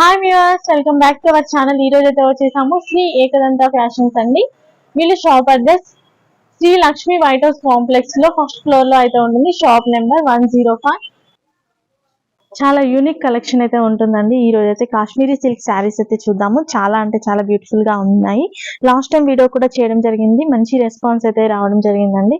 Hi viewers welcome back to our channel ఈ రోజు అయితే వచ్చేసాము శ్రీ ఏకదంత ఫ్యాషన్స్ అండి. వీళ్ళు shop address Sri Lakshmi white house కాంప్లెక్స్లో ఫస్ట్ ఫ్లోర్లో అయితే ఉంటుంది. Shop number one zero five చాలా యూనిక్ కలెక్షన్ అయితే ఉంటుందండి. ఈ రోజు అయితే కాశ్మీరీ సిల్క్ శారీస్ అయితే చూద్దాము. చాలా అంటే చాలా బ్యూటిఫుల్గా ఉన్నాయి. లాస్ట్ టైం వీడియో కూడా చేయడం జరిగింది. మంచి రెస్పాన్స్ అయితే రావడం జరిగిందండి.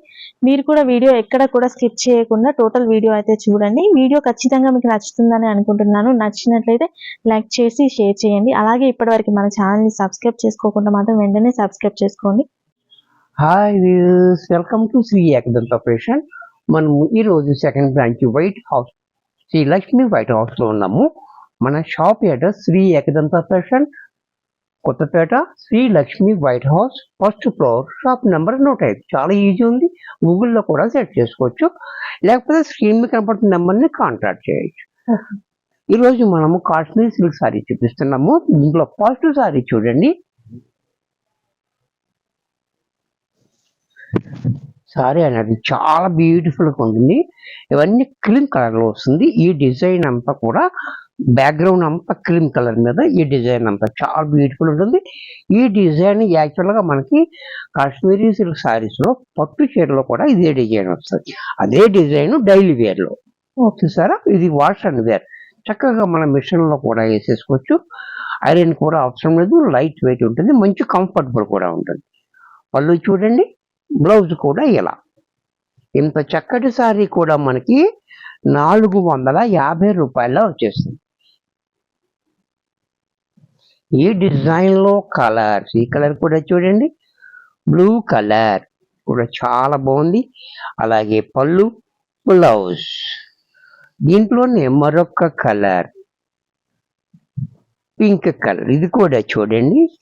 మీరు కూడా వీడియో ఎక్కడ కూడా స్కిప్ చేయకుండా టోటల్ వీడియో అయితే చూడండి. వీడియో ఖచ్చితంగా మీకు నచ్చుతుందని అనుకుంటున్నాను. నచ్చినట్లయితే లైక్ చేసి షేర్ చేయండి. అలాగే ఇప్పటివరకు మన ఛానల్ని సబ్స్క్రైబ్ చేసుకోకుండా మాత్రం వెంటనే సబ్స్క్రైబ్ చేసుకోండి. Hi welcome to Sri Ekadanta operation మనం ఈరోజు second branch white house Sri Lakshmi white హౌస్లో ఉన్నాము. మన shop address Sri Ekadanta operation Kothapeta Sri Lakshmi white house first floor shop number నూట ఐదు. చాలా ఈజీ ఉంది. గూగుల్లో కూడా సెట్ చేసుకోవచ్చు. లేకపోతే స్క్రీన్ మీద కనపడుతున్న నెంబర్ని కాంటాక్ట్ చేయొచ్చు. ఈరోజు మనము కాశ్మీర్ సిల్క్ సారీ చూపిస్తున్నాము. దీంట్లో ఫస్ట్ సారీ చూడండి. సారీ అనేది చాలా బ్యూటిఫుల్గా ఉంటుంది. ఇవన్నీ క్రీమ్ కలర్లో వస్తుంది. ఈ డిజైన్ అంతా కూడా బ్యాక్గ్రౌండ్ అంతా క్రీమ్ కలర్ మీద ఈ డిజైన్ అంతా చాలా బ్యూటిఫుల్ ఉంటుంది. ఈ డిజైన్ యాక్చువల్గా మనకి కాశ్మీరీ సిల్క్ సారీస్లో పట్టు చీరలో కూడా ఇదే డిజైన్ వస్తుంది. అదే డిజైన్ డైలీ వేర్లో. చూసారా? ఇది వాష్ అండ్ వేర్. చక్కగా మన మిషన్లో కూడా వేసేసుకోవచ్చు. ఐరన్ కూడా అవసరం లేదు. లైట్ వెయిట్ ఉంటుంది. మంచి కంఫర్టబుల్ కూడా ఉంటుంది. పళ్ళు చూడండి. బ్లౌజ్ కూడా ఇలా. ఇంత చక్కటి సారీ కూడా మనకి నాలుగు వందల యాభై రూపాయల్లో వచ్చేస్తుంది ఈ డిజైన్లో కలర్స్ ఈ కలర్ కూడా చూడండి. బ్లూ కలర్ కూడా చాలా బాగుంది. అలాగే పళ్ళు బ్లౌజ్. దీంట్లోనే మరొక కలర్ పింక్ కలర్. ఇది కూడా చూడండి.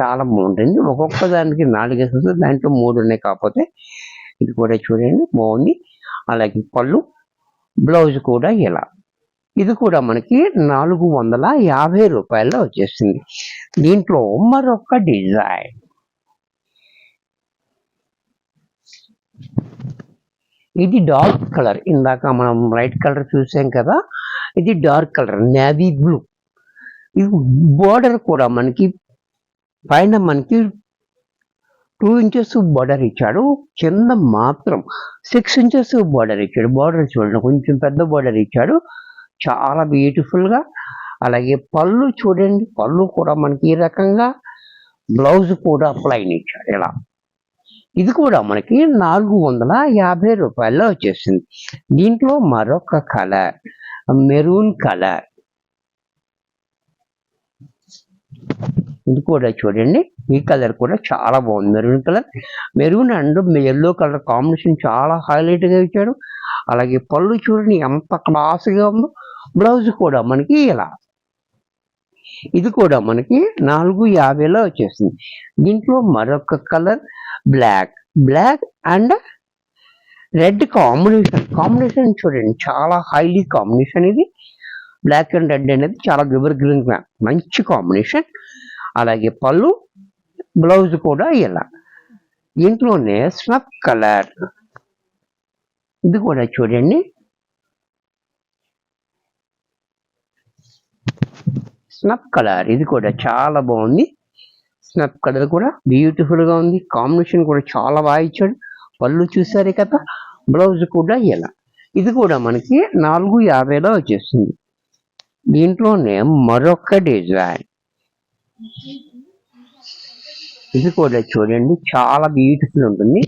చాలా బాగుంటుంది. ఒక్కొక్క దానికి నాలుగు దాంట్లో మూడు ఉన్నాయి కాకపోతే ఇది కూడా చూడండి బాగుంది. అలాగే పళ్ళు బ్లౌజ్ కూడా ఇలా. ఇది కూడా మనకి నాలుగు వందల యాభై రూపాయల్లో వచ్చేసింది. దీంట్లో మరొక డిజైన్. ఇది డార్క్ కలర్. ఇందాక మనం లైట్ కలర్ చూసాం కదా ఇది డార్క్ కలర్. Navy blue. ఇది బోర్డర్ కూడా మనకి పైన మనకి టూ ఇంచెస్ బార్డర్ ఇచ్చాడు. కింద మాత్రం సిక్స్ ఇంచెస్ బార్డర్ ఇచ్చాడు. బార్డర్ చూడండి కొంచెం పెద్ద బార్డర్ ఇచ్చాడు. చాలా బ్యూటిఫుల్గా అలాగే పళ్ళు చూడండి పళ్ళు కూడా మనకి ఈ రకంగా బ్లౌజ్ కూడా ప్లైన్ ఇచ్చాడు ఇలా. ఇది కూడా మనకి నాలుగు వందల యాభై రూపాయల్లో వచ్చేసింది. దీంట్లో మరొక కలర్ మెరూన్ కలర్. ఇది కూడా చూడండి. ఈ కలర్ కూడా చాలా బాగుంది. Maroon colour. Maroon and yellow colour combination చాలా హైలైట్గా ఇచ్చాడు. అలాగే పళ్ళు చూడండి ఎంత క్లాస్గా ఉందో. బ్లౌజ్ కూడా మనకి ఇలా. ఇది కూడా మనకి నాలుగు యాభైలో వచ్చేసింది. దీంట్లో మరొక colour black. Black and red combination. Combination చూడండి. చాలా హైలీ కాంబినేషన్ ఇది. బ్లాక్ అండ్ రెడ్ అనేది చాలా ఎవర్ గ్రీన్ మంచి కాంబినేషన్. అలాగే పళ్ళు బ్లౌజ్ కూడా ఇలా. దీంట్లోనే స్నప్ కలర్. ఇది కూడా చూడండి. స్నప్ కలర్. ఇది కూడా చాలా బాగుంది. స్నప్ కలర్ కూడా బ్యూటిఫుల్గా ఉంది. కాంబినేషన్ కూడా చాలా బాగా ఇచ్చాడు. పళ్ళు చూసారే కదా? బ్లౌజ్ కూడా ఇలా. ఇది కూడా మనకి నాలుగు యాభైలో వచ్చేస్తుంది దీంట్లోనే మరొక డిజైన్. ఇది కూడా చూడండి చాలా బ్యూటిఫుల్ ఉంటుంది.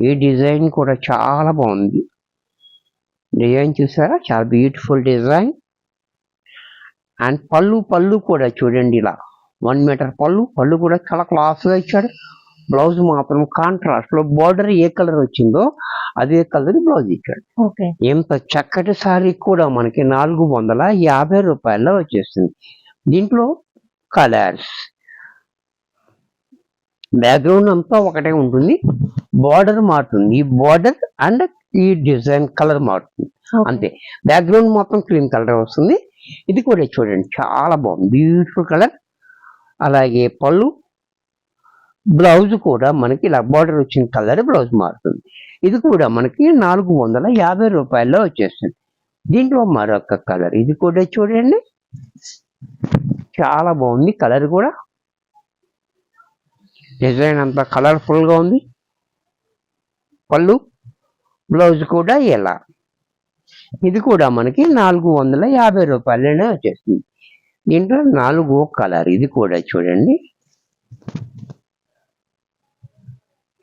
ఈ డిజైన్ కూడా చాలా బాగుంది. డిజైన్ చూసారా? చాలా బ్యూటిఫుల్ డిజైన్. అండ్ పళ్ళు పళ్ళు కూడా చూడండి ఇలా. వన్ మీటర్ పళ్ళు పళ్ళు కూడా చాలా క్లాస్గా ఇచ్చాడు. బ్లౌజ్ మాత్రం కాంట్రాస్ట్లో బార్డర్ ఏ కలర్ వచ్చిందో అదే కలర్ బ్లౌజ్ ఇచ్చాడు ఓకే. ఎంత చక్కటి సారీ కూడా మనకి నాలుగు వందల యాభై రూపాయల్లో వచ్చేస్తుంది దీంట్లో కలర్స్. బ్యాక్గ్రౌండ్ అంతా ఒకటే ఉంటుంది. బార్డర్ మారుతుంది ఈ బార్డర్ అండ్ ఈ డిజైన్ కలర్ మారుతుంది అంతే. బ్యాక్గ్రౌండ్ మొత్తం క్రీమ్ కలర్ వస్తుంది. ఇది కూడా చూడండి చాలా బాగుంది. Beautiful colour. అలాగే పళ్ళు. బ్లౌజ్ కూడా మనకి ఇలా బార్డర్ వచ్చిన కలర్ బ్లౌజ్ మారుతుంది. ఇది కూడా మనకి నాలుగు వందల యాభై రూపాయల్లో వచ్చేస్తుంది. దీంట్లో మరొక కలర్ ఇది కూడా చూడండి. చాలా బాగుంది కలర్ కూడా. డిజైన్ అంతా కలర్ఫుల్గా ఉంది. పళ్ళు బ్లౌజ్ కూడా ఇలా. ఇది కూడా మనకి నాలుగు వందల యాభై రూపాయలనే వచ్చేస్తుంది. దీంట్లో నాలుగో కలర్ ఇది కూడా చూడండి.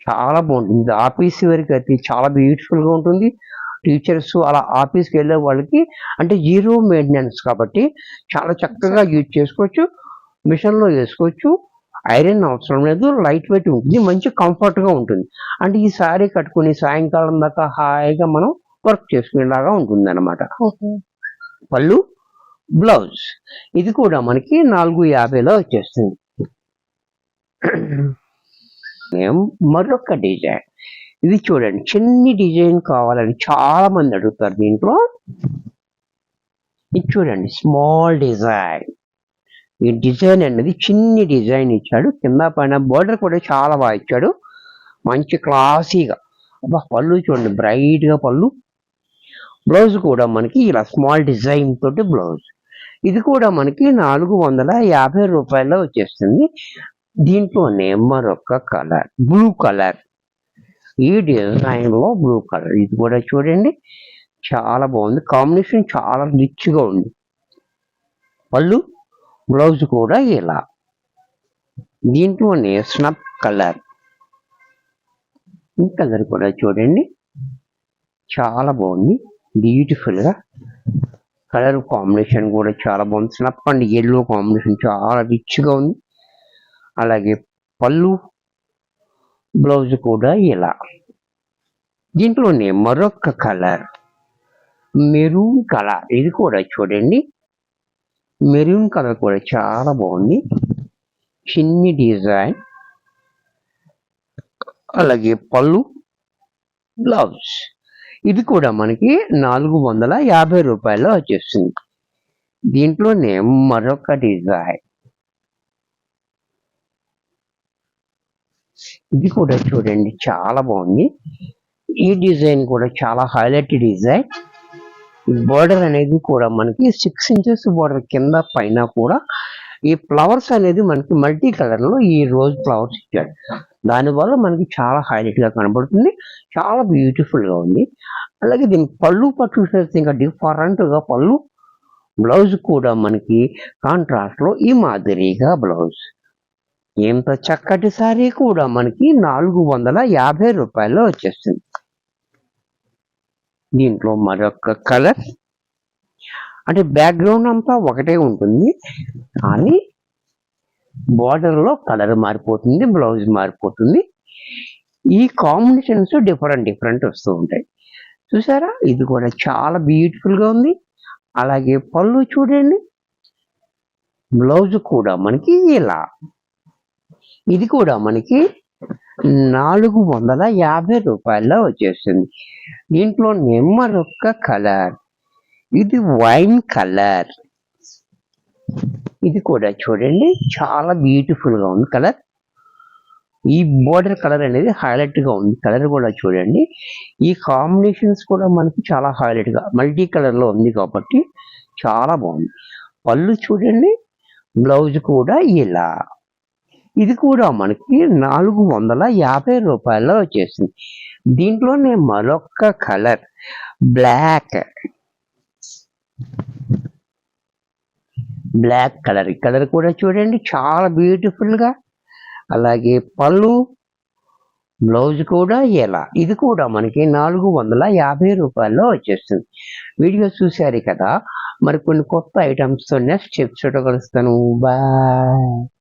చాలా బాగుంటుంది. ఇది ఆఫీస్ వరకు అయితే చాలా బ్యూటిఫుల్గా ఉంటుంది. టీచర్స్ అలా ఆఫీస్కి వెళ్ళే వాళ్ళకి అంటే జీరో మెయింటెనెన్స్ కాబట్టి చాలా చక్కగా యూజ్ చేసుకోవచ్చు. మిషన్లో వేసుకోవచ్చు. ఐరన్ అవసరం లేదు. లైట్ వెయిట్ ఉంటుంది. మంచి కంఫర్ట్గా ఉంటుంది. అంటే ఈ సారీ కట్టుకుని సాయంకాలం దాకా హాయిగా మనం వర్క్ చేసుకునేలాగా ఉంటుంది అనమాట పళ్ళు బ్లౌజ్ ఇది కూడా మనకి నాలుగు యాభైలో వచ్చేస్తుంది. మేము మరొక డిజైన్. ఇది చూడండి చిన్ని డిజైన్ కావాలని చాలా మంది అడుగుతారు దీంట్లో. ఇది చూడండి స్మాల్ డిజైన్. ఈ డిజైన్ అనేది చిన్ని డిజైన్ ఇచ్చాడు. కింద పైన బోర్డర్ కూడా చాలా బాగా ఇచ్చాడు. మంచి క్లాసీగా. అబ్బా పళ్ళు చూడండి బ్రైట్గా పళ్ళు. బ్లౌజ్ కూడా మనకి ఇలా స్మాల్ డిజైన్ తోటి బ్లౌజ్. ఇది కూడా మనకి నాలుగు వందల యాభై రూపాయల్లో వచ్చేస్తుంది. దీంట్లోనే మరొక కలర్ బ్లూ కలర్. ఈ డిజైన్లో బ్లూ కలర్. ఇది కూడా చూడండి చాలా బాగుంది. కాంబినేషన్ చాలా రిచ్గా ఉంది. పళ్ళు బ్లౌజ్ కూడా ఇలా. దీంట్లోనే స్నప్ కలర్. ఈ కలర్ కూడా చూడండి చాలా బాగుంది. బ్యూటిఫుల్గా. కలర్ కాంబినేషన్ కూడా చాలా బాగుంది. స్నప్ అండ్ ఎల్లో కాంబినేషన్ చాలా రిచ్గా ఉంది. అలాగే పళ్ళు బ్లౌజ్ కూడా ఇలా. దీంట్లోనే మరొక కలర్ మెరూన్ కలర్. ఇది కూడా చూడండి. మెరూన్ కలర్ కూడా చాలా బాగుంది. చిన్ని డిజైన్. అలాగే పళ్ళు బ్లౌజ్. ఇది కూడా మనకి నాలుగు వందల యాభై రూపాయలు వచ్చేస్తుంది దీంట్లోనే మరొక డిజైన్. ఇది కూడా చూడండి చాలా బాగుంది. ఈ డిజైన్ కూడా చాలా హైలైట్ డిజైన్. బోర్డర్ అనేది కూడా మనకి సిక్స్ ఇంచెస్ బోర్డర్ కింద పైన కూడా ఈ ఫ్లవర్స్ అనేది మనకి మల్టీ కలర్లో ఈ రోజ్ ఫ్లవర్స్ ఇచ్చాడు దానివల్ల మనకి చాలా హైలైట్గా కనబడుతుంది చాలా బ్యూటిఫుల్గా ఉంది. అలాగే దీని పళ్ళు పట్టు చూస్తే ఇంకా డిఫరెంట్గా పళ్ళు బ్లౌజ్ కూడా మనకి కాంట్రాస్ట్లో ఈ మాదిరిగా బ్లౌజ్ ఎంత చక్కటి సారీ కూడా మనకి నాలుగు వందల యాభై రూపాయల్లో వచ్చేస్తుంది. దీంట్లో మరొక కలర్. అంటే బ్యాక్గ్రౌండ్ అంతా ఒకటే ఉంటుంది. కానీ బార్డర్లో కలర్ మారిపోతుంది బ్లౌజ్ మారిపోతుంది. ఈ కాంబినేషన్స్ డిఫరెంట్ డిఫరెంట్ వస్తూ ఉంటాయి. చూసారా? ఇది కూడా చాలా బ్యూటిఫుల్గా ఉంది. అలాగే పళ్ళు చూడండి. బ్లౌజ్ కూడా మనకి ఇలా ఇది కూడా మనకి నాలుగు వందల యాభై రూపాయల్లో వచ్చేస్తుంది. దీంట్లో నెమ్మరొక్క కలర్ ఇది వైన్ కలర్. ఇది కూడా చూడండి చాలా బ్యూటిఫుల్గా ఉంది కలర్. ఈ బోర్డర్ కలర్ అనేది హైలైట్గా ఉంది కలర్ కూడా చూడండి. ఈ కాంబినేషన్స్ కూడా మనకి చాలా హైలైట్గా మల్టీ కలర్లో ఉంది కాబట్టి చాలా బాగుంది. పళ్ళు చూడండి బ్లౌజ్ కూడా ఇలా. ఇది కూడా మనకి నాలుగు వందల యాభై రూపాయల్లో వచ్చేసింది. దీంట్లోనే మరొక కలర్ బ్లాక్. Black colour. ఈ కలర్ కూడా చూడండి చాలా బ్యూటిఫుల్గా. అలాగే పళ్ళు బ్లౌజ్ కూడా ఎలా. ఇది కూడా మనకి నాలుగు వందల యాభై రూపాయల్లో వచ్చేస్తుంది వీడియో చూశారు కదా? మరి కొన్ని కొత్త ఐటమ్స్తో నెక్స్ట్ ఎపిసోడ్ కలుస్తాను. బాయ్.